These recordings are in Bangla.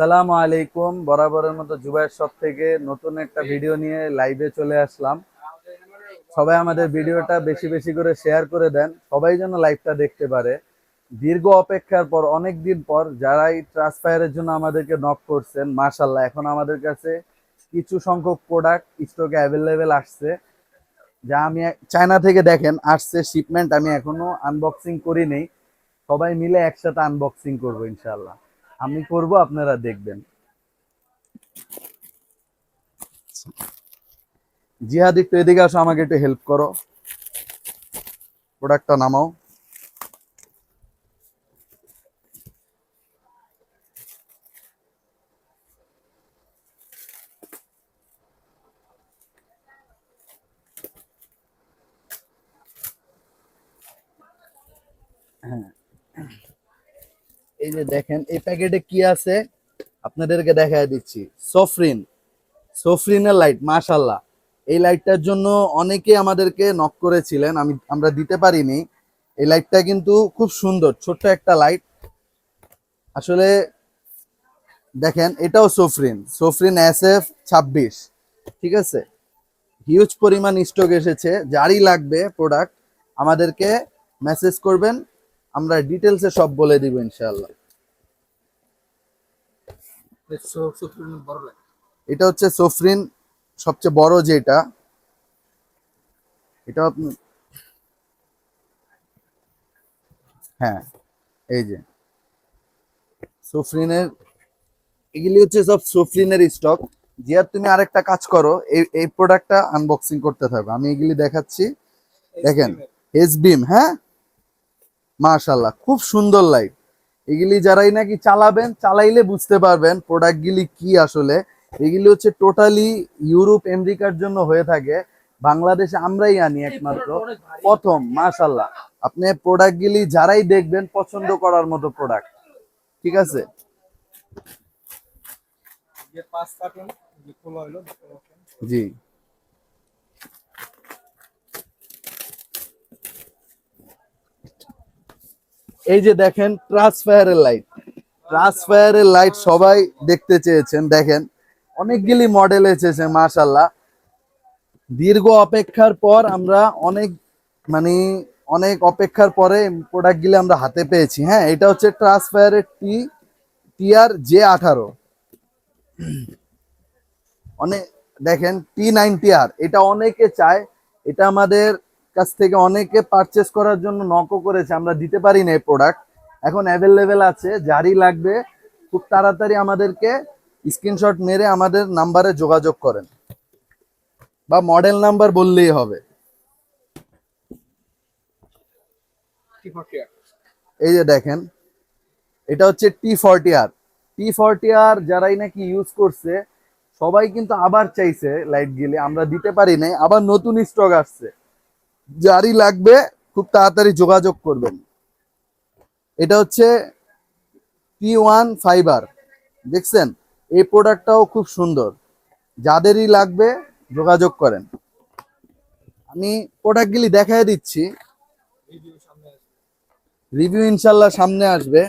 আসসালামু আলাইকুম। বরাবরের মতো জুবাইর সব থেকে নতুন একটা ভিডিও নিয়ে লাইভে চলে আসলাম। সবাই আমাদের ভিডিওটা বেশি বেশি করে শেয়ার করে দেন। সবাই যেন লাইভটা দেখতে পারে। দীর্ঘ অপেক্ষার পর অনেক দিন পর যারাই ট্রান্সফায়ারের জন্য আমাদেরকে নক করছেন মাশাল্লাহ এখন আমাদের কাছে কিছু সংখ্যক প্রোডাক্ট স্টকে অ্যাভেলেবেল আসছে। যা আমি চায়না থেকে দেখেন, আসছে শিপমেন্ট আমি এখনও আনবক্সিং করি নেই সবাই মিলে একসাথে আনবক্সিং করব ইনশাল্লাহ আমি করব, আপনারা দেখবেন। জিহাদ, একটু এদিকে আসো, আমাকে একটু হেল্প করো। প্রোডাক্টটা নামাও। হ্যাঁ। এই যে দেখেন, এই প্যাকেটে কি আছে? আপনাদেরকে দেখায় দিচ্ছি। সফরিন সফরিনের লাইট মাশাল্লাহ এই লাইটটার জন্য অনেকে আমাদেরকে নক করেছিলেন, আমি, আমরা দিতে পারিনি। এই লাইটটা কিন্তু খুব সুন্দর, ছোট্ট একটা লাইট আসলে দেখেন, এটাও সফরিন সফরিন এস এফ ছাব্বিশ, ঠিক আছে? হিউজ পরিমাণ স্টক এসেছে, যারই লাগবে প্রোডাক্ট আমাদেরকে মেসেজ করবেন, আমরা ডিটেলসে সব বলে দিব লাগে এটা হচ্ছে সফরিন সবচেয়ে বড় যেটা। এটা আপনি হ্যাঁ এই যে। সফরিনের এগুলি হচ্ছে সব সফরিনের স্টক জিয়ার তুমি আরেকটা কাজ করো। এই এই প্রোডাক্টটা আনবক্সিং করতে থাকো। আমি এগুলি দেখাচ্ছি। দেখেন এস বিম হ্যাঁ? মাশাল্লাহ খুব সুন্দর লাইট এগুলি যারাই নাকি চালাবেন চালাইলে বুঝতে পারবেন প্রোডাক্টগুলি কি আসলে। এগুলি হচ্ছে টোটালি ইউরোপ আমেরিকার জন্য হয়ে থাকে। বাংলাদেশে আমরাই আনি একমাত্র। প্রথম মাশাল্লাহ আপনি প্রোডাক্টগুলি যারাই দেখবেন পছন্দ করার মতো প্রোডাক্ট ঠিক আছে। জি। এই যে দেখেন ট্রান্সফায়ারের লাইট ট্রান্সফায়ারের লাইট সবাই দেখতে চেয়েছেন, দেখেন। অনেকগুলি মডেল এসেছে মাশাল্লাহ দীর্ঘ অপেক্ষার পর আমরা অনেক মানে অনেক অপেক্ষার পরে প্রোডাক্টগুলি আমরা হাতে পেয়েছি। হ্যাঁ এটা হচ্ছে ট্রান্সফায়ারের টি টিআর জে আঠারো। অনেক, দেখেন টি নাইনটি আর এটা অনেকে চায়, এটা আমাদের কাছ থেকে অনেকে পারচেস করার জন্য নকও করেছে আমরা দিতে পারি না এই প্রোডাক্ট এখন অ্যাভেলেবেল আছে যারই লাগবে খুব তাড়াতাড়ি আমাদেরকে স্ক্রিনশট মেরে আমাদের নাম্বারে যোগাযোগ করেন। বা মডেল নাম্বার বললেই হবে। এই যে দেখেন এটা হচ্ছে টি ফর্টি আর টি ফর্টি আর যারাই নাকি ইউজ করছে সবাই কিন্তু আবার চাইছে লাইট গিলে আমরা দিতে পারি নাই আবার নতুন স্টক আসছে। যারই লাগবে, খুব তাড়াতাড়ি যোগাযোগ করবেন। এটা হচ্ছে টি ওয়ান ফাইবার দেখছেন? এই প্রোডাক্টটাও খুব সুন্দর। যাদেরই লাগবে, যোগাযোগ করেন। আমি প্রোডাক্টগুলি দেখাই দিচ্ছি। রিভিউ ইনশাল্লাহ সামনে আসবে।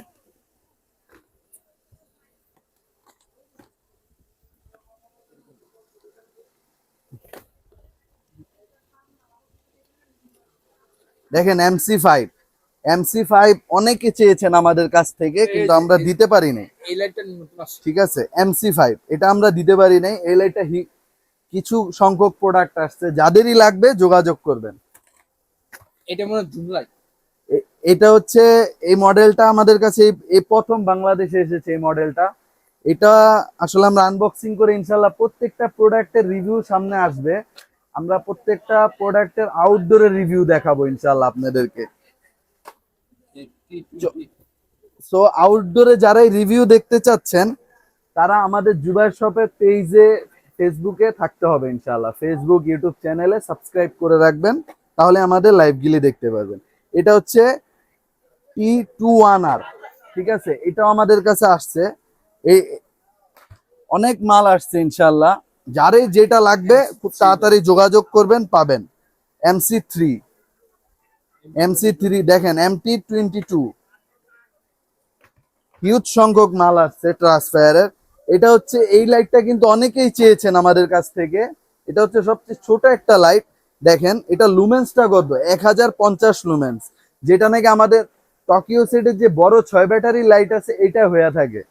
দেখেন এমসি ফাইভ এমসি ফাইভ অনেকে চেয়েছেন আমাদের কাছ থেকে কিন্তু আমরা দিতে পারিনি। ঠিক আছে এমসি ফাইভ এটা আমরা দিতে পারি নাই এই লাইটটা কিছু সংখ্যক প্রোডাক্ট আসছে যাদেরই লাগবে যোগাযোগ করবেন। এটা মনে হয় এটা হচ্ছে এই মডেলটা আমাদের কাছে এই- এই প্রথম বাংলাদেশে এসেছে এই মডেলটা এটা আসলে আমরা আনবক্সিং করে ইনশাল্লাহ প্রত্যেকটা প্রোডাক্টের রিভিউ সামনে আসবে। আমরা প্রত্যেকটা প্রোডাক্টের আউটডোরের রিভিউ দেখাবো ইনশাল্লাহ আপনাদেরকে। সো আউটডোরে যারাই রিভিউ দেখতে চাচ্ছেন তারা আমাদের জুবাই শপের পেজে ফেসবুকে থাকতে হবে ইনশাল্লাহ ফেসবুক ইউটিউব চ্যানেলে সাবস্ক্রাইব করে রাখবেন তাহলে আমাদের লাইভগুলি দেখতে পারবেন। এটা হচ্ছে টি টু ওয়ান আর ঠিক আছে? এটাও আমাদের কাছে আসছে। এই অনেক মাল আসছে ইনশাল্লাহ যারে যেটা লাগবে খুব তাড়াতাড়ি যোগাযোগ করবেন পাবেন। এমসি থ্রি এমসি থ্রি দেখেন এমটি টোয়েন্টি টু হিউজ সংখ্যক মাল আসছে ট্রান্সফায়ারের এটা হচ্ছে এই লাইটটা কিন্তু অনেকেই চেয়েছেন আমাদের কাছ থেকে। এটা হচ্ছে সবচেয়ে ছোট একটা লাইট দেখেন এটা লুমেন্সটা কত এক হাজার পঞ্চাশ লুমেন্স যেটা নাকি আমাদের টকিও সেটের যে বড় ছয় ব্যাটারি লাইট আছে এটা হয়ে থাকে।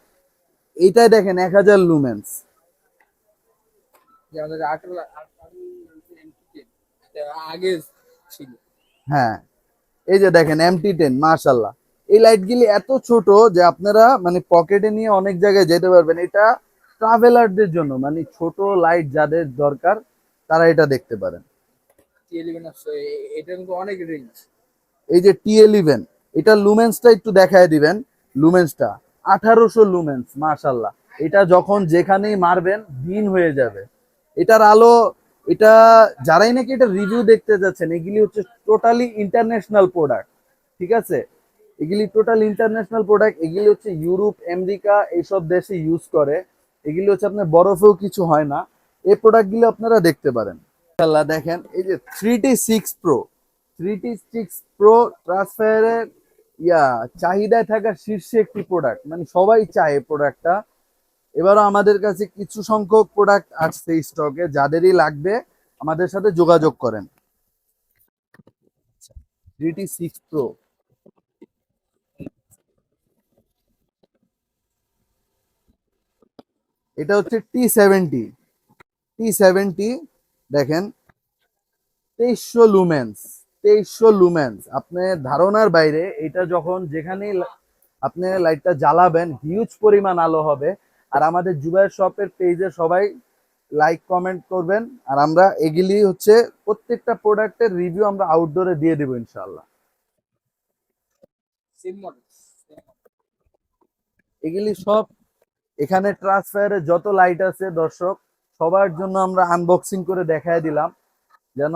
এইটাই দেখেন এক হাজার লুমেন্স যে আমাদের আঠারো আগে ছিল। হ্যাঁ এই যে দেখেন এমটি টেন মার্শাল্লাহ এই লাইটগুলি এত ছোট যে আপনারা মানে পকেটে নিয়ে অনেক জায়গায় যেতে পারবেন। এটা ট্রাভেলারদের জন্য মানে ছোট লাইট যাদের দরকার তারা এটা দেখতে পারেন। এটা কিন্তু অনেক রেঞ্জ এই যে টি এলিভেন এটা লুমেন্সটা একটু দেখায় দিবেন। লুমেন্সটা আঠারোশো লুমেন্স মার্শাল্লাহ এটা যখন যেখানেই মারবেন দিন হয়ে যাবে। এটার আলো, এটা যারাই নাকি এটা রিভিউ দেখতে যাচ্ছেন, এগুলি হচ্ছে টোটালি ইন্টারন্যাশনাল প্রোডাক্ট ঠিক আছে? এগুলি টোটাল ইন্টারন্যাশনাল প্রোডাক্ট এগুলি হচ্ছে ইউরোপ, আমেরিকা এইসব দেশে ইউজ করে। এগুলি হচ্ছে আপনার বরফেও কিছু হয় না। এই প্রোডাক্টগুলো আপনারা দেখতে পারেন। দেখেন, এই যে three T six pro three T six pro ট্রান্সফায়ারের ইয়া, চাহিদায় থাকা শীর্ষে একটি প্রোডাক্ট মানে সবাই চায় এই প্রোডাক্টটা এবারও আমাদের কাছে কিছু সংখ্যক প্রোডাক্ট আসছে স্টকে যাদেরই লাগবে আমাদের সাথে যোগাযোগ করেন। সিক্স প্রো এটা হচ্ছে টি সেভেন্টি টি সেভেন্টি দেখেন, তেইশশো লুমেন্স তেইশশো লুমেন্স আপনার ধারণার বাইরে, এটা যখন যেখানেই আপনি লাইটটা জ্বালাবেন হিউজ পরিমাণ আলো হবে। আর আমাদের জুবাইর শপের পেজে সবাই লাইক কমেন্ট করবেন। আর আমরা এগুলি হচ্ছে প্রত্যেকটা প্রোডাক্টের রিভিউ আমরা আউটডোরে দিয়ে দেবো ইনশাল্লাহ এগুলি সব এখানে ট্রান্সফায়ারে যত লাইট আছে দর্শক সবার জন্য আমরা আনবক্সিং করে দেখায় দিলাম। যেন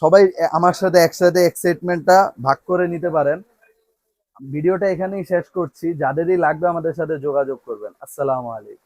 সবাই আমার সাথে একসাথে এক্সাইটমেন্টটা ভাগ করে নিতে পারেন। ভিডিওটা এখানেই শেষ করছি। যাদেরই লাগবে আমাদের সাথে যোগাযোগ করবেন। আসসালামু আলাইকুম।